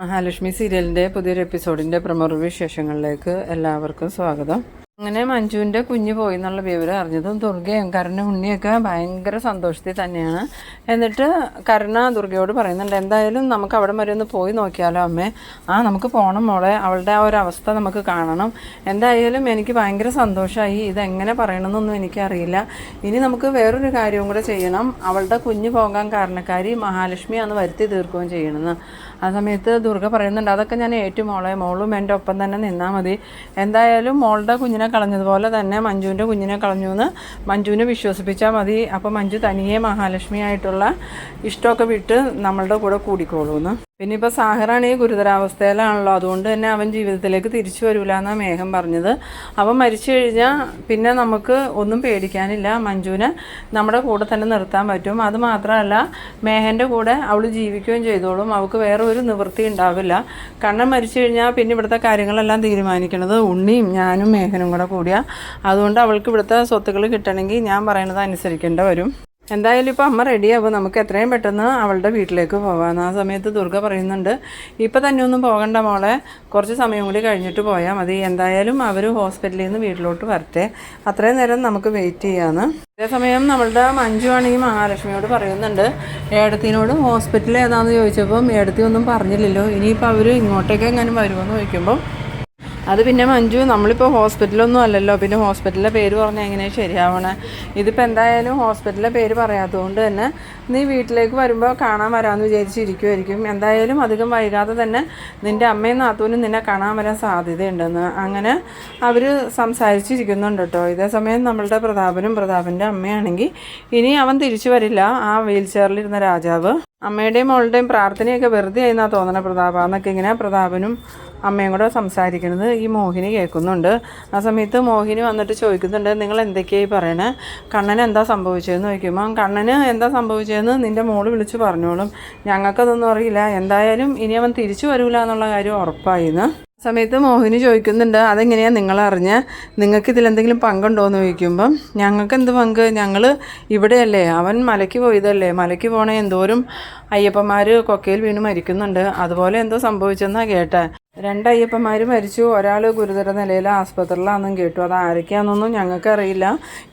മഹാലക്ഷ്മി സീരിയലിന്റെ പുതിയൊരു എപ്പിസോഡിന്റെ പ്രമുഖ വിശേഷങ്ങളിലേക്ക് എല്ലാവർക്കും സ്വാഗതം. അങ്ങനെ മഞ്ജുവിന്റെ കുഞ്ഞ് പോയി എന്നുള്ള വിവരം അറിഞ്ഞതും ദുർഗയും കരുണ ഉണ്ണിയൊക്കെ ഭയങ്കര സന്തോഷത്തിൽ തന്നെയാണ്. എന്നിട്ട് കരുണ ദുർഗയോട് പറയുന്നുണ്ട് എന്തായാലും നമുക്ക് അവിടെ വരെ ഒന്ന് പോയി നോക്കിയാലോ അമ്മേ? ആ നമുക്ക് പോകണം മോളെ. അവളുടെ ആ ഒരു അവസ്ഥ നമുക്ക് കാണണം. എന്തായാലും എനിക്ക് ഭയങ്കര സന്തോഷമായി ഇതെങ്ങനെ പറയണമെന്നൊന്നും എനിക്കറിയില്ല. ഇനി നമുക്ക് വേറൊരു കാര്യവും കൂടെ ചെയ്യണം. അവളുടെ കുഞ്ഞ് പോകാൻ കാരണക്കാരി മഹാലക്ഷ്മി അന്ന് വരുത്തി തീർക്കുകയും ചെയ്യണമെന്ന്. ആ സമയത്ത് ദുർഗ പറയുന്നുണ്ട് അതൊക്കെ ഞാൻ ഏറ്റു മോളെ മോളും എന്റെ ഒപ്പം തന്നെ നിന്നാൽ മതി. എന്തായാലും മോളുടെ കുഞ്ഞിനെ കളഞ്ഞതുപോലെ തന്നെ മഞ്ജുവിന്റെ കുഞ്ഞിനെ കളഞ്ഞു എന്ന് മഞ്ജുവിനെ വിശ്വസിപ്പിച്ചാൽ മതി. അപ്പോൾ മഞ്ജു തനിയെ മഹാലക്ഷ്മിയായിട്ടുള്ള ഇഷ്ടമൊക്കെ വിട്ട് നമ്മളുടെ കൂടെ കൂടിക്കോളൂന്ന്. പിന്നെ ഇപ്പോൾ സാഹറാണ് ഈ ഗുരുതരാവസ്ഥയിലാണല്ലോ. അതുകൊണ്ട് തന്നെ അവൻ ജീവിതത്തിലേക്ക് തിരിച്ചു വരില്ല എന്നാണ് മേഘം പറഞ്ഞത്. അവൻ മരിച്ചു കഴിഞ്ഞാൽ പിന്നെ നമുക്ക് ഒന്നും പേടിക്കാനില്ല. മഞ്ജുവിനെ നമ്മുടെ കൂടെ തന്നെ നിർത്താൻ പറ്റും. അത് മാത്രമല്ല മേഘന്റെ കൂടെ അവൾ ജീവിക്കുകയും ചെയ്തോളും. അവൾക്ക് വേറെ ഒരു നിവൃത്തി ഉണ്ടാവില്ല. കണ്ണൻ മരിച്ചു കഴിഞ്ഞാൽ പിന്നെ ഇവിടുത്തെ കാര്യങ്ങളെല്ലാം തീരുമാനിക്കുന്നത് ഉണ്ണിയും ഞാനും മേഘനും കൂടെ കൂടിയാണ് അതുകൊണ്ട് അവൾക്ക് ഇവിടുത്തെ സ്വത്തുക്കൾ കിട്ടണമെങ്കിൽ ഞാൻ പറയുന്നത് അനുസരിക്കേണ്ട വരും. എന്തായാലും ഇപ്പോൾ അമ്മ റെഡിയാവും നമുക്ക് എത്രയും പെട്ടെന്ന് അവളുടെ വീട്ടിലേക്ക് പോകാം ആ സമയത്ത് ദുർഗ പറയുന്നുണ്ട് ഇപ്പം തന്നെ ഒന്നും പോകണ്ട മോളെ. കുറച്ച് സമയം കൂടി കഴിഞ്ഞിട്ട് പോയാൽ മതി. എന്തായാലും അവർ ഹോസ്പിറ്റലിൽ നിന്ന് വീട്ടിലോട്ട് വരട്ടെ. അത്രയും നേരം നമുക്ക് വെയിറ്റ് ചെയ്യാമെന്ന് അതേസമയം നമ്മളുടെ മഞ്ജു ആണെങ്കിൽ മഹാലക്ഷ്മിയോട് പറയുന്നുണ്ട് ഏടത്തിനോട് ഹോസ്പിറ്റൽ ഏതാണെന്ന് ചോദിച്ചപ്പം ഏടത്തി ഒന്നും പറഞ്ഞില്ലല്ലോ. ഇനിയിപ്പോൾ അവർ ഇങ്ങോട്ടേക്ക് എങ്ങനെ വരുമെന്ന് ചോദിക്കുമ്പോൾ അത് പിന്നെ മഞ്ജു നമ്മളിപ്പോൾ ഹോസ്പിറ്റലൊന്നും അല്ലല്ലോ. പിന്നെ ഹോസ്പിറ്റലിലെ പേര് പറഞ്ഞാൽ എങ്ങനെയാണ് ശരിയാവണേ? ഇതിപ്പോൾ എന്തായാലും ഹോസ്പിറ്റലിലെ പേര് പറയാത്തതുകൊണ്ട് തന്നെ നീ വീട്ടിലേക്ക് വരുമ്പോൾ കാണാൻ വരാമെന്ന് വിചാരിച്ചിരിക്കുമായിരിക്കും എന്തായാലും അധികം വൈകാതെ തന്നെ നിന്റെ അമ്മയും നാത്തൂനും നിന്നെ കാണാൻ വരാൻ സാധ്യതയുണ്ടെന്ന് അങ്ങനെ അവർ സംസാരിച്ചിരിക്കുന്നുണ്ട് കേട്ടോ. ഇതേ സമയം നമ്മളുടെ പ്രതാപനും പ്രതാപന്റെ അമ്മയാണെങ്കിൽ ഇനി അവൻ തിരിച്ചു വരില്ല. ആ വീൽ ചെയറിലിരുന്ന രാജാവ് അമ്മയുടെയും മോളുടെയും പ്രാർത്ഥനയൊക്കെ വെറുതെ ആയിരുന്നാ തോന്നണ പ്രതാപ. എന്നൊക്കെ ഇങ്ങനെ പ്രതാപനും അമ്മയും കൂടെ സംസാരിക്കുന്നത് ഈ മോഹിനി കേൾക്കുന്നുണ്ട്. ആ സമയത്ത് മോഹിനി വന്നിട്ട് ചോദിക്കുന്നുണ്ട് നിങ്ങൾ എന്തൊക്കെയായി പറയണേ? കണ്ണന് എന്താ സംഭവിച്ചതെന്ന് ചോദിക്കുമ്പോൾ കണ്ണന് എന്താ സംഭവിച്ചതെന്ന് നിന്റെ മോൾ വിളിച്ച് പറഞ്ഞോളും. ഞങ്ങൾക്കതൊന്നും അറിയില്ല. എന്തായാലും ഇനി അവൻ തിരിച്ചു വരില്ല എന്നുള്ള കാര്യം ഉറപ്പായിന്ന് സമയത്ത് മോഹിനി ചോദിക്കുന്നുണ്ട് അതെങ്ങനെയാണ് നിങ്ങൾ അറിഞ്ഞ്? നിങ്ങൾക്ക് ഇതിലെന്തെങ്കിലും പങ്കുണ്ടോ? എന്ന് ചോദിക്കുമ്പം ഞങ്ങൾക്ക് എന്ത് പങ്ക്? ഞങ്ങൾ ഇവിടെയല്ലേ. അവൻ മലയ്ക്ക് പോയതല്ലേ. മലയ്ക്ക് പോണേ എന്തോരം അയ്യപ്പന്മാർ കൊക്കയിൽ വീണ് മരിക്കുന്നുണ്ട്. അതുപോലെ എന്തോ സംഭവിച്ചെന്നാണ് കേട്ടെ. രണ്ട് അയ്യപ്പന്മാർ മരിച്ചു. ഒരാൾ ഗുരുതര നിലയിൽ ആസ്പത്രിയിലാണെന്നും കേട്ടു. അത് ആരൊക്കെയാണെന്നൊന്നും ഞങ്ങൾക്കറിയില്ല.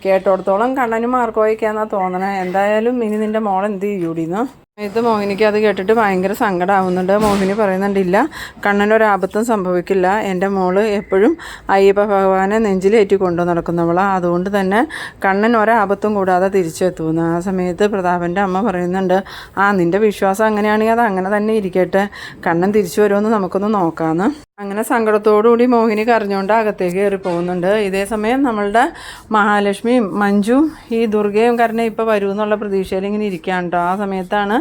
കേട്ടോടത്തോളം കണ്ണനും മാർക്കോയൊക്കെയാണെന്നാണ് തോന്നണേ. എന്തായാലും ഇനി നിന്റെ മോൾ എന്ത് ചെയ്യൂടിന്ന്? ഇത് മോഹിനിക്ക് അത് കേട്ടിട്ട് ഭയങ്കര സങ്കടമാവുന്നുണ്ട് മോഹിനി പറയുന്നുണ്ടില്ല കണ്ണനൊരാപത്തും സംഭവിക്കില്ല. എന്റെ മോൾ എപ്പോഴും അയ്യപ്പ ഭഗവാനെ നെഞ്ചിലേറ്റി കൊണ്ടു നടക്കുന്നവളാണ് അതുകൊണ്ട് തന്നെ കണ്ണൻ ഒരാപത്തും കൂടാതെ തിരിച്ചെത്തുന്നു. ആ സമയത്ത് പ്രതാപന്റെ അമ്മ പറയുന്നുണ്ട് ആ നിന്റെ വിശ്വാസം അങ്ങനെയാണെങ്കിൽ അത് അങ്ങനെ തന്നെ ഇരിക്കട്ടെ. കണ്ണൻ തിരിച്ചു വരുമെന്ന് നമുക്കൊന്ന് നോക്കാമെന്ന് അങ്ങനെ സങ്കടത്തോടുകൂടി മോഹിനി കരഞ്ഞുകൊണ്ട് അകത്തേക്ക് കയറി പോകുന്നുണ്ട്. ഇതേ സമയം നമ്മളുടെ മഹാലക്ഷ്മിയും മഞ്ജു ഈ ദുർഗയും കരനെ ഇപ്പോൾ വരൂ എന്നുള്ള പ്രതീക്ഷയിൽ ഇങ്ങനെ ഇരിക്കുകയാണ് കേട്ടോ ആ സമയത്താണ്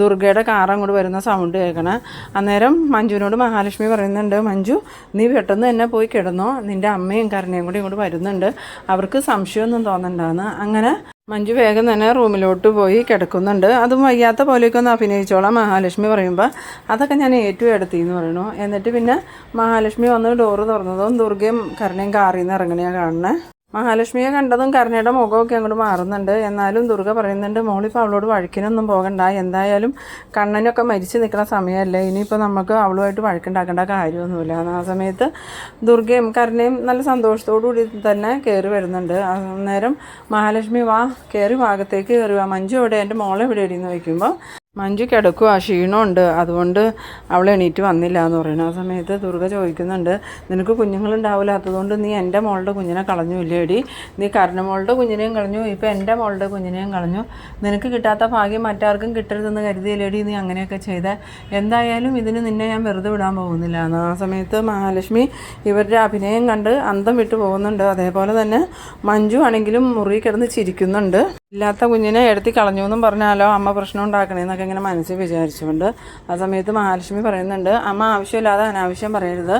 ദുർഗയുടെ കാർ അങ്ങോട്ട് വരുന്ന സൗണ്ട് കേൾക്കണേ. അന്നേരം മഞ്ജുവിനോട് മഹാലക്ഷ്മി പറയുന്നുണ്ട് മഞ്ജു നീ പെട്ടെന്ന് തന്നെ പോയി കിടന്നോ. നിന്റെ അമ്മയും കരുണയും കൂടി ഇങ്ങോട്ട് വരുന്നുണ്ട്. അവർക്ക് സംശയമൊന്നും തോന്നണ്ടാന്ന്. അങ്ങനെ മഞ്ജു വേഗം തന്നെ റൂമിലോട്ട് പോയി കിടക്കുന്നുണ്ട്. അതും വയ്യാത്ത പോലെയൊക്കെ ഒന്ന് അഭിനയിച്ചോളാം മഹാലക്ഷ്മി പറയുമ്പോൾ അതൊക്കെ ഞാൻ ഏറ്റവും എടുത്തിന്ന് പറയണു എന്നിട്ട് പിന്നെ മഹാലക്ഷ്മി വന്ന് ഡോറ് തുറന്നതും ദുർഗയും കരുണയും കാറിൽ നിന്ന് ഇറങ്ങണയാണ് കാണണേ മഹാലക്ഷ്മിയെ കണ്ടതും കരുണയുടെ മുഖമൊക്കെ അങ്ങോട്ട് മാറുന്നുണ്ട്. എന്നാലും ദുർഗ പറയുന്നുണ്ട് മോളിപ്പോൾ അവളോട് വഴക്കിനൊന്നും പോകണ്ട. എന്തായാലും കണ്ണനൊക്കെ മരിച്ചു നിൽക്കുന്ന സമയമല്ലേ. ഇനിയിപ്പോൾ നമുക്ക് അവളുമായിട്ട് വഴക്കുണ്ടാക്കേണ്ട കാര്യമൊന്നുമില്ല. ആ സമയത്ത് ദുർഗയും കരുണയും നല്ല സന്തോഷത്തോടു കൂടി തന്നെ കയറി വരുന്നുണ്ട്. അന്നേരം മഹാലക്ഷ്മി വാ കയറി ഭാഗത്തേക്ക് കയറി വാ. മഞ്ജു എവിടെ എന്റെ മോളെ എവിടെ വയ്ക്കുമ്പോൾ മഞ്ജു കിടക്കുക ക്ഷീണമുണ്ട്. അതുകൊണ്ട് അവൾ എണീറ്റ് വന്നില്ല എന്ന് പറയുന്നു. ആ സമയത്ത് ദുർഗ ചോദിക്കുന്നുണ്ട് നിനക്ക് കുഞ്ഞുങ്ങളുണ്ടാവില്ലാത്തതുകൊണ്ട് നീ എന്റെ മോളുടെ കുഞ്ഞിനെ കളഞ്ഞു ഇല്ലേടി? നീ കരണ മോളുടെ കുഞ്ഞിനെയും കളഞ്ഞു ഇപ്പോൾ എന്റെ മോളുടെ കുഞ്ഞിനെയും കളഞ്ഞു. നിനക്ക് കിട്ടാത്ത ഭാഗ്യം മറ്റാർക്കും കിട്ടരുതെന്ന് കരുതിയില്ലേടി നീ അങ്ങനെയൊക്കെ ചെയ്ത? എന്തായാലും ഇതിന് നിന്നെ ഞാൻ വെറുതെ വിടാൻ പോകുന്നില്ല. എന്ന് ആ സമയത്ത് മഹാലക്ഷ്മി ഇവരുടെ അഭിനയം കണ്ട് അന്തം വിട്ടു പോകുന്നുണ്ട്. അതേപോലെ തന്നെ മഞ്ജു ആണെങ്കിലും മുറി കിടന്ന് ചിരിക്കുന്നുണ്ട്. ഇല്ലാത്ത കുഞ്ഞിനെ എടുത്തി കളഞ്ഞു എന്നും പറഞ്ഞാലോ അമ്മ പ്രശ്നം ഉണ്ടാക്കണേന്നൊക്കെ ഇങ്ങനെ മനസ്സിൽ വിചാരിച്ചുകൊണ്ട് ആ സമയത്ത് മഹാലക്ഷ്മി പറയുന്നുണ്ട് അമ്മ ആവശ്യമില്ലാതെ അനാവശ്യം പറയരുത്.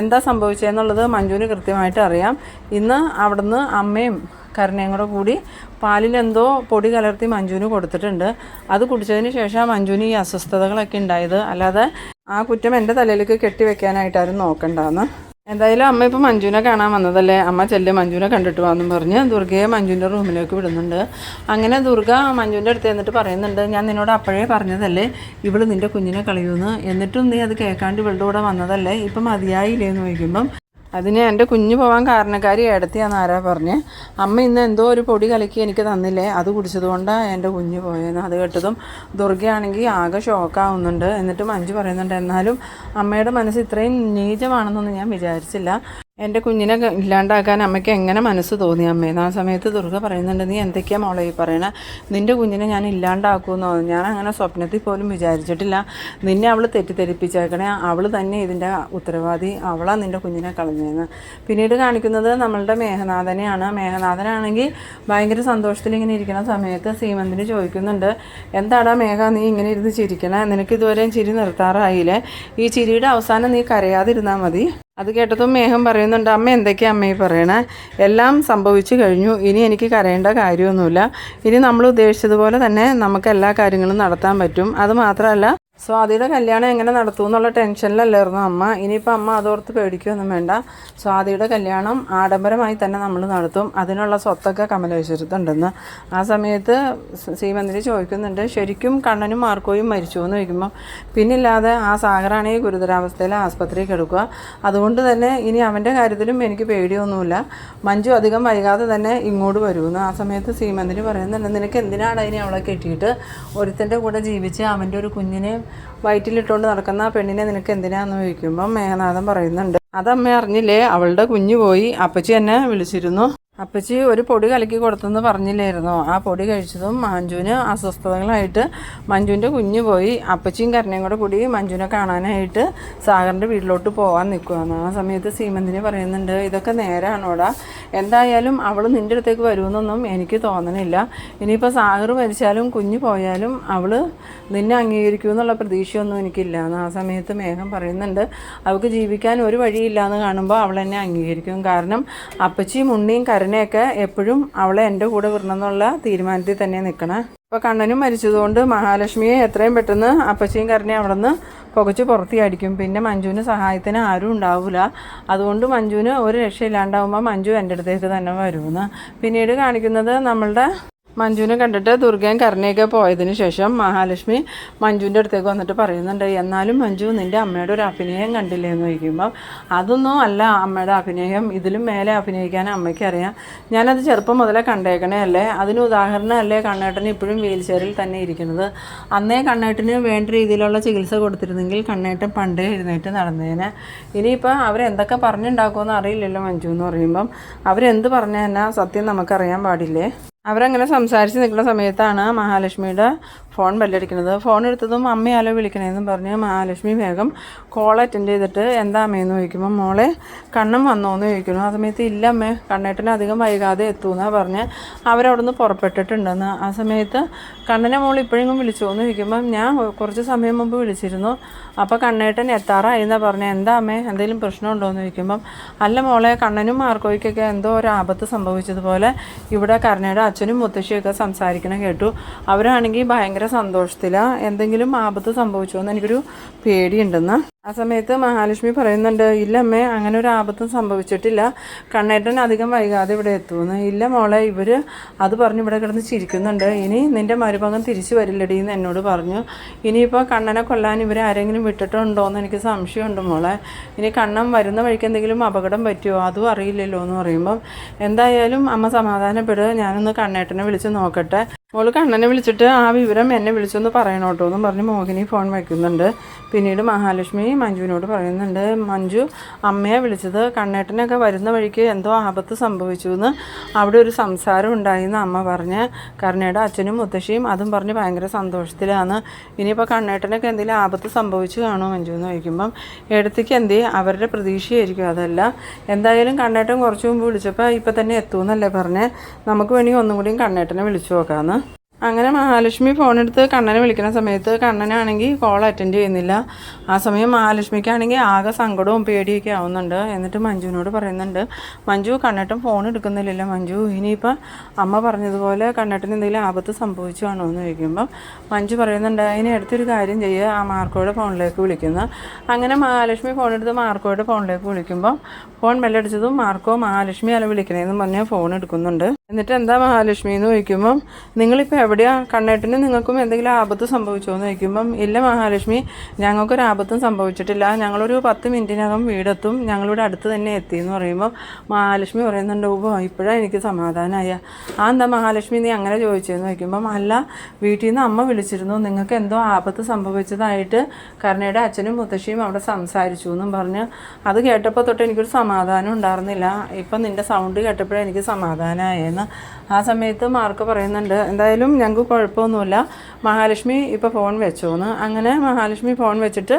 എന്താ സംഭവിച്ചതെന്നുള്ളത് മഞ്ജുവിന് കൃത്യമായിട്ട് അറിയാം. ഇന്ന് അവിടുന്ന് അമ്മയും കരുണയും കൂടെ കൂടി പാലിലെന്തോ പൊടി കലർത്തി മഞ്ജുവിന് കൊടുത്തിട്ടുണ്ട്. അത് കുടിച്ചതിന് ശേഷം മഞ്ജുവിന് ഈ അസ്വസ്ഥതകളൊക്കെ ഉണ്ടായത്. അല്ലാതെ ആ കുറ്റം എന്റെ തലയിലേക്ക് കെട്ടിവെക്കാനായിട്ടാരും നോക്കണ്ടെന്ന്. എന്തായാലും അമ്മ ഇപ്പോൾ മഞ്ജുവിനെ കാണാൻ വന്നതല്ലേ? അമ്മ ചെല്ല് മഞ്ജുവിനെ കണ്ടിട്ട് വന്നും പറഞ്ഞ് ദുർഗയെ മഞ്ജുവിന്റെ റൂമിലേക്ക് വിടുന്നുണ്ട്. അങ്ങനെ ദുർഗ മഞ്ജുവിന്റെ അടുത്ത് എന്നിട്ട് പറയുന്നുണ്ട് ഞാൻ നിന്നോട് അപ്പോഴേ പറഞ്ഞതല്ലേ? ഇവൾ നിന്റെ കുഞ്ഞിനെ കളയൂന്ന്. എന്നിട്ടും നീ അത് കേൾക്കാണ്ട് ഇവളുടെ കൂടെ വന്നതല്ലേ? ഇപ്പം മതിയായില്ലേ എന്ന് ചോദിക്കുമ്പം അതിന് എന്റെ കുഞ്ഞു പോകാൻ കാരണക്കാരി ഏടത്തിയാന്ന് ആരാ പറഞ്ഞ്? അമ്മ ഇന്ന് എന്തോ ഒരു പൊടി കലക്കി എനിക്ക് തന്നില്ലേ? അത് കുടിച്ചതുകൊണ്ടാണ് എന്റെ കുഞ്ഞു പോയെന്ന്. അത് കേട്ടതും ദുർഗയാണെങ്കിൽ ആകെ ഷോക്കാവുന്നുണ്ട്. എന്നിട്ട് മഞ്ജു പറയുന്നുണ്ട് എന്നാലും അമ്മയുടെ മനസ്സ് ഇത്രയും നീചമാണെന്നൊന്നും ഞാൻ വിചാരിച്ചില്ല. എന്റെ കുഞ്ഞിനെ ഇല്ലാണ്ടാക്കാൻ അമ്മയ്ക്ക് എങ്ങനെ മനസ്സ് തോന്നി അമ്മേന്ന് ആ സമയത്ത് ദുർഗ പറയുന്നുണ്ട് നീ എന്തൊക്കെയാ മോളെ ഈ പറയണ? നിന്റെ കുഞ്ഞിനെ ഞാൻ ഇല്ലാണ്ടാക്കുമെന്നോ? ഞാൻ അങ്ങനെ സ്വപ്നത്തിൽ പോലും വിചാരിച്ചിട്ടില്ല. നിന്നെ അവൾ തെറ്റിദ്ധരിപ്പിച്ചേക്കണേ. അവൾ തന്നെ ഇതിന്റെ ഉത്തരവാദി. അവളാ നിന്റെ കുഞ്ഞിനെ കളഞ്ഞതെന്ന്. പിന്നീട് കാണിക്കുന്നത് നമ്മളുടെ മേഘനാഥനെയാണ്. മേഘനാഥനാണെങ്കിൽ ഭയങ്കര സന്തോഷത്തിൽ ഇങ്ങനെ ഇരിക്കുന്ന സമയത്ത് സീമന്തിന് ചോദിക്കുന്നുണ്ട് എന്താടാ മേഘ നീ ഇങ്ങനെ ഇരുന്ന് ചിരിക്കണേ? നിനക്ക് ഇതുവരെയും ചിരി നിർത്താറായില്ലേ? ഈ ചിരിയുടെ അവസാനം നീ കരയാതിരുന്നാൽ മതി. അത് കേട്ടതും മേഘം പറയുന്നുണ്ട് അമ്മ എന്തൊക്കെയാ അമ്മയെ പറയണേ? എല്ലാം സംഭവിച്ചു കഴിഞ്ഞു. ഇനി എനിക്ക് കരയേണ്ട കാര്യമൊന്നുമില്ല. ഇനി നമ്മൾ ഉദ്ദേശിച്ചതുപോലെ തന്നെ നമുക്ക് എല്ലാ കാര്യങ്ങളും നടത്താൻ പറ്റും. അത് മാത്രമല്ല സ്വാതിയുടെ കല്യാണം എങ്ങനെ നടത്തും എന്നുള്ള ടെൻഷനിലല്ലായിരുന്നു അമ്മ. ഇനിയിപ്പോൾ അമ്മ അതോർത്ത് പേടിക്കുകയൊന്നും വേണ്ട. സ്വാതിയുടെ കല്യാണം ആഡംബരമായി തന്നെ നമ്മൾ നടത്തും. അതിനുള്ള സ്വത്തൊക്കെ കമലേശ്വരത്തുണ്ടെന്ന് ആ സമയത്ത് ശ്രീമന്തിരി ചോദിക്കുന്നുണ്ട് ശരിക്കും കണ്ണനും മാർക്കോയും മരിച്ചു എന്ന് ചോദിക്കുമ്പോൾ പിന്നില്ലാതെ ആ സാഗറാണെങ്കിൽ ഗുരുതരാവസ്ഥയിൽ ആസ്പത്രിയിൽ കിടക്കുക. അതുകൊണ്ട് തന്നെ ഇനി അവന്റെ കാര്യത്തിലും എനിക്ക് പേടിയൊന്നുമില്ല. മഞ്ജു അധികം വൈകാതെ തന്നെ ഇങ്ങോട്ട് വരുമെന്ന്. ആ സമയത്ത് ശ്രീമന്തിരി പറയുന്നുണ്ട് നിനക്ക് എന്തിനാണ് അതിനെ അവളെ കെട്ടിയിട്ട്? ഒരുത്തന്റെ കൂടെ ജീവിച്ച് അവന്റെ ഒരു കുഞ്ഞിനെ വയറ്റിലിട്ടുകൊണ്ട് നടക്കുന്ന ആ പെണ്ണിനെ നിനക്ക് എന്തിനാന്ന് ചോദിക്കുമ്പം മേഘനാഥൻ പറയുന്നുണ്ട്. അതമ്മ അറിഞ്ഞില്ലേ? അവളുടെ കുഞ്ഞു പോയി. അപ്പച്ചി എന്നെ വിളിച്ചിരുന്നു. അപ്പച്ചി ഒരു പൊടി കലക്കി കൊടുത്തെന്ന് പറഞ്ഞില്ലായിരുന്നോ? ആ പൊടി കഴിച്ചതും മഞ്ജുവിന് അസ്വസ്ഥതകളായിട്ട് മഞ്ജുവിന്റെ കുഞ്ഞു പോയി. അപ്പച്ചിയും കരണയും കൂടെ കൂടി മഞ്ജുവിനെ കാണാനായിട്ട് സാഗറിന്റെ വീട്ടിലോട്ട് പോകാൻ നിൽക്കുകയാണ് ആ സമയത്ത് സീമന്തിന് പറയുന്നുണ്ട് ഇതൊക്കെ നേരാണോടാ? എന്തായാലും അവൾ നിന്റെ അടുത്തേക്ക് വരുമെന്നൊന്നും എനിക്ക് തോന്നണില്ല. ഇനിയിപ്പോൾ സാഗർ മരിച്ചാലും കുഞ്ഞു പോയാലും അവൾ നിന്നെ അംഗീകരിക്കുമെന്നുള്ള പ്രതീക്ഷയൊന്നും എനിക്കില്ല. എന്ന് ആ സമയത്ത് മേഘം പറയുന്നുണ്ട് അവൾക്ക് ജീവിക്കാൻ ഒരു വഴിയില്ല എന്ന് കാണുമ്പോൾ അവൾ എന്നെ അംഗീകരിക്കും. കാരണം അപ്പച്ചിയും ഉണ്ണിയും കരുണയൊക്കെ എപ്പോഴും അവളെ എന്റെ കൂടെ വിടണമെന്നുള്ള തീരുമാനത്തിൽ തന്നെ നിൽക്കണേ. ഇപ്പോൾ കണ്ണനും മരിച്ചതുകൊണ്ട് മഹാലക്ഷ്മിയെ എത്രയും പെട്ടെന്ന് അപ്പച്ചിയും കരുണയും അവിടെ നിന്ന് പുകച്ച് പുറത്തിയടിക്കും പിന്നെ മഞ്ജുവിന് സഹായത്തിന് ആരും ഉണ്ടാവില്ല അതുകൊണ്ട് മഞ്ജുവിന് ഒരു രക്ഷയില്ലാണ്ടാവുമ്പോൾ മഞ്ജു എന്റെ അടുത്തേക്ക് തന്നെ വരുമെന്ന്. പിന്നീട് കാണിക്കുന്നത് നമ്മളുടെ മഞ്ജുവിനെ കണ്ടിട്ട് ദുർഗയും കരുണയൊക്കെ പോയതിന് ശേഷം മഹാലക്ഷ്മി മഞ്ജുവിന്റെ അടുത്തേക്ക് വന്നിട്ട് പറയുന്നുണ്ട് എന്നാലും മഞ്ജു നിന്റെ അമ്മയുടെ ഒരു അഭിനയം കണ്ടില്ലേ എന്ന് ചോദിക്കുമ്പോൾ അതൊന്നും അല്ല അമ്മയുടെ അഭിനയം. ഇതിലും മേലെ അഭിനയിക്കാൻ അമ്മയ്ക്കറിയാം. ഞാനത് ചെറുപ്പം മുതലേ കണ്ടേക്കണേ അല്ലേ അതിന് ഉദാഹരണമല്ലേ കണ്ണേട്ടൻ ഇപ്പോഴും വീൽ ചെയറിൽ തന്നെ ഇരിക്കുന്നത്? അന്നേ കണ്ണേട്ടന് വേണ്ട രീതിയിലുള്ള ചികിത്സ കൊടുത്തിരുന്നെങ്കിൽ കണ്ണേട്ടൻ പണ്ടേ എഴുന്നേറ്റ് നടന്നേനെ. ഇനിയിപ്പോൾ അവരെന്തൊക്കെ പറഞ്ഞുണ്ടാക്കുമെന്ന് അറിയില്ലല്ലോ മഞ്ജു എന്ന് പറയുമ്പം. അവരെന്ത് പറഞ്ഞു തന്നെ സത്യം നമുക്കറിയാൻ പാടില്ലേ? അവരങ്ങനെ സംസാരിച്ച് നിൽക്കുന്ന സമയത്താണ് മഹാലക്ഷ്മിയുടെ ഫോൺ ബെല്ലടിക്കുന്നത്. ഫോൺ എടുത്തതും അമ്മയാലോ വിളിക്കണേന്നും പറഞ്ഞ്. മഹാലക്ഷ്മി വേഗം കോൾ അറ്റൻഡ് ചെയ്തിട്ട് എന്താ അമ്മയെന്ന് ചോദിക്കുമ്പോൾ മോളെ കണ്ണൻ വന്നോന്ന് ചോദിക്കുന്നു. ആ സമയത്ത് ഇല്ല അമ്മേ കണ്ണേട്ടന് അധികം വൈകാതെ എത്തുമെന്നാണ് പറഞ്ഞ് അവരവിടുന്ന് പുറപ്പെട്ടിട്ടുണ്ടെന്ന്. ആ സമയത്ത് കണ്ണനെ മോൾ ഇപ്പോഴെങ്കിലും വിളിച്ചു എന്ന് ചോദിക്കുമ്പം ഞാൻ കുറച്ച് സമയം മുമ്പ് വിളിച്ചിരുന്നു. അപ്പോൾ കണ്ണേട്ടൻ എത്താറായി എന്നാ പറഞ്ഞത് എന്താ അമ്മേ എന്തെങ്കിലും പ്രശ്നമുണ്ടോ എന്ന് ചോദിക്കുമ്പം അല്ല മോളെ കണ്ണനും മാർക്കോയ്ക്കൊക്കെ എന്തോ ഒരു ആപത്ത് സംഭവിച്ചതുപോലെ ഇവിടെ കരുണയുടെ അച്ഛനും മുത്തശ്ശിയൊക്കെ സംസാരിക്കണം കേട്ടു. അവരാണെങ്കിൽ ഭയങ്കര സന്തോഷത്തിലാണ് എന്തെങ്കിലും ആപത്ത് സംഭവിച്ചോ എന്ന് എനിക്കൊരു പേടിയുണ്ടെന്ന്. ആ സമയത്ത് മഹാലക്ഷ്മി പറയുന്നുണ്ട് ഇല്ല അമ്മേ അങ്ങനെ ഒരു ആപത്തും സംഭവിച്ചിട്ടില്ല. കണ്ണേട്ടൻ അധികം വൈകാതെ ഇവിടെ എത്തുമെന്ന്. ഇല്ല മോളെ ഇവർ അത് പറഞ്ഞ് ഇവിടെ കിടന്ന് ചിരിക്കുന്നുണ്ട്. ഇനി നിന്റെ മരുമകൻ തിരിച്ചു വരില്ലടി എന്ന് എന്നോട് പറഞ്ഞു. ഇനിയിപ്പോൾ കണ്ണനെ കൊല്ലാൻ ഇവർ ആരെങ്കിലും വിട്ടിട്ടുണ്ടോ എന്ന് എനിക്ക് സംശയമുണ്ട് മോളെ. ഇനി കണ്ണൻ വരുന്ന വഴിക്ക് എന്തെങ്കിലും അപകടം പറ്റുമോ അതും അറിയില്ലല്ലോ എന്ന് പറയുമ്പം. എന്തായാലും അമ്മ സമാധാനപ്പെടുക ഞാനൊന്ന് കണ്ണേട്ടനെ വിളിച്ച് നോക്കട്ടെ. മോൾ കണ്ണനെ വിളിച്ചിട്ട് ആ വിവരം എന്നെ വിളിച്ചൊന്ന് പറയണോട്ടോ എന്നും പറഞ്ഞ് മോഹിനി ഫോൺ വയ്ക്കുന്നുണ്ട് പിന്നീട് മഹാലക്ഷ്മി മഞ്ജുവിനോട് പറയുന്നുണ്ട് മഞ്ജു അമ്മയെ വിളിച്ചത്. കണ്ണേട്ടനൊക്കെ വരുന്ന വഴിക്ക് എന്തോ ആപത്ത് സംഭവിച്ചു എന്ന് അവിടെ ഒരു സംസാരം ഉണ്ടായിന്ന് അമ്മ പറഞ്ഞ്. കരുണയുടെ അച്ഛനും മുത്തശ്ശിയും അതും പറഞ്ഞ് ഭയങ്കര സന്തോഷത്തിലാണ് ഇനിയിപ്പോൾ കണ്ണേട്ടനൊക്കെ എന്തെങ്കിലും ആപത്ത് സംഭവിച്ചു കാണുമോ മഞ്ജു എന്ന് ചോദിക്കുമ്പം എടുത്തേക്ക് എന്തേ? അവരുടെ പ്രതീക്ഷയായിരിക്കും അതല്ല. എന്തായാലും കണ്ണേട്ടൻ കുറച്ച് മുമ്പ് വിളിച്ചപ്പോൾ ഇപ്പം തന്നെ എത്തുമെന്നല്ലേ പറഞ്ഞേ. നമുക്ക് വേണമെങ്കിൽ ഒന്നും കൂടിയും കണ്ണേട്ടനെ വിളിച്ചു നോക്കാമെന്ന് അങ്ങനെ മഹാലക്ഷ്മി ഫോണെടുത്ത് കണ്ണനെ വിളിക്കുന്ന സമയത്ത് കണ്ണനാണെങ്കിൽ കോൾ അറ്റൻഡ് ചെയ്യുന്നില്ല. ആ സമയം മഹാലക്ഷ്മിക്കാണെങ്കിൽ ആകെ സങ്കടവും പേടിയൊക്കെ ആവുന്നുണ്ട്. എന്നിട്ട് മഞ്ജുവിനോട് പറയുന്നുണ്ട് മഞ്ജു കണ്ണേട്ടൻ ഫോൺ എടുക്കുന്നില്ലല്ലോ മഞ്ജു. ഇനിയിപ്പോൾ അമ്മ പറഞ്ഞതുപോലെ കണ്ണേട്ടന് എന്തെങ്കിലും ആപത്ത് സംഭവിച്ചു കാണോ എന്ന് ചോദിക്കുമ്പം മഞ്ജു പറയുന്നുണ്ട് അതിന് അടുത്തൊരു കാര്യം ചെയ്യുക ആ മാർക്കോയുടെ ഫോണിലേക്ക് വിളിക്കുന്നു. അങ്ങനെ മഹാലക്ഷ്മി ഫോൺ എടുത്ത് മാർക്കോയുടെ ഫോണിലേക്ക് വിളിക്കുമ്പോൾ ഫോൺ ബെല്ലടിച്ചതും മാർക്കോ മഹാലക്ഷ്മി അല്ല വിളിക്കണേന്ന് പറഞ്ഞ് ഫോൺ എടുക്കുന്നുണ്ട്. എന്നിട്ട് എന്താ മഹാലക്ഷ്മി എന്ന് ചോദിക്കുമ്പം നിങ്ങളിപ്പോൾ എവിടെയാ? കണ്ണേട്ടന് നിങ്ങൾക്കും എന്തെങ്കിലും ആപത്ത് സംഭവിച്ചോ? എന്ന് ചോദിക്കുമ്പം ഇല്ല മഹാലക്ഷ്മി ഞങ്ങൾക്കൊരു ആപത്തും സംഭവിച്ചിട്ടില്ല. ഞങ്ങളൊരു പത്ത് മിനിറ്റിനകം വീടെത്തും. ഞങ്ങളിവിടെ അടുത്ത് തന്നെ എത്തി. എന്ന് പറയുമ്പോൾ മഹാലക്ഷ്മി പറയുന്നുണ്ട് ഓ ഇപ്പോഴാണ് എനിക്ക് സമാധാനമായ ആ എന്താ മഹാലക്ഷ്മി നീ അങ്ങനെ ചോദിച്ചതെന്ന് ചോദിക്കുമ്പം അല്ല വീട്ടിൽ നിന്ന് അമ്മ വിളിച്ചിരുന്നു. നിങ്ങൾക്ക് എന്തോ ആപത്ത് സംഭവിച്ചതായിട്ട് കരുണയുടെ അച്ഛനും മുത്തശ്ശിയും അവിടെ സംസാരിച്ചു എന്നും പറഞ്ഞ് അത് കേട്ടപ്പോൾ തൊട്ട് എനിക്കൊരു സമാധാനം ഉണ്ടായിരുന്നില്ല ഇപ്പം നിന്റെ സൗണ്ട് കേട്ടപ്പോഴേ എനിക്ക് സമാധാനമായെന്ന് ആ സമയത്ത് മാർക്ക് പറയുന്നുണ്ട് എന്തായാലും ഞങ്ങൾക്ക് കുഴപ്പമൊന്നുമില്ല. മഹാലക്ഷ്മി ഇപ്പോൾ ഫോൺ വെച്ചോന്ന്. അങ്ങനെ മഹാലക്ഷ്മി ഫോൺ വെച്ചിട്ട്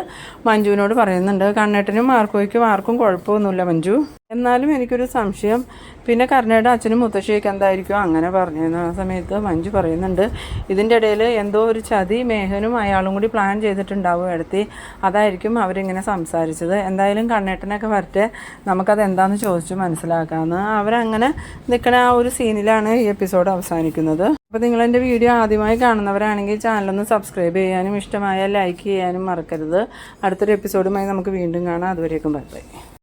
മഞ്ജുവിനോട് പറയുന്നുണ്ട് കണ്ണേട്ടനും മാർക്കോയ്ക്കും ആർക്കും കുഴപ്പമൊന്നുമില്ല മഞ്ജു. എന്നാലും എനിക്കൊരു സംശയം. പിന്നെ കരുണയുടെ അച്ഛനും മുത്തശ്ശിയൊക്കെ എന്തായിരിക്കും അങ്ങനെ പറഞ്ഞു ആ സമയത്ത് മഞ്ജു പറയുന്നുണ്ട് ഇതിന്റെ ഇടയിൽ എന്തോ ഒരു ചതി മേഹനും അയാളും കൂടി പ്ലാൻ ചെയ്തിട്ടുണ്ടാവും എടുത്തി. അതായിരിക്കും അവരിങ്ങനെ സംസാരിച്ചത്. എന്തായാലും കണ്ണേട്ടനൊക്കെ വരട്ടെ. നമുക്കത് എന്താണെന്ന് ചോദിച്ചു മനസ്സിലാക്കാമെന്ന് അവരങ്ങനെ നിൽക്കുന്ന ആ ഒരു സീനിലാണ് ഈ എപ്പിസോഡ് അവസാനിക്കുന്നത്. അപ്പോൾ നിങ്ങൾ എന്റെ വീഡിയോ ആദ്യമായി കാണുന്നവരാണെങ്കിൽ ചാനലൊന്ന് സബ്സ്ക്രൈബ് ചെയ്യാനും ഇഷ്ടമായ ലൈക്ക് ചെയ്യാനും മറക്കരുത്. അടുത്തൊരു എപ്പിസോഡുമായി നമുക്ക് വീണ്ടും കാണാം. അതുവരേക്കും ബൈ ബൈ.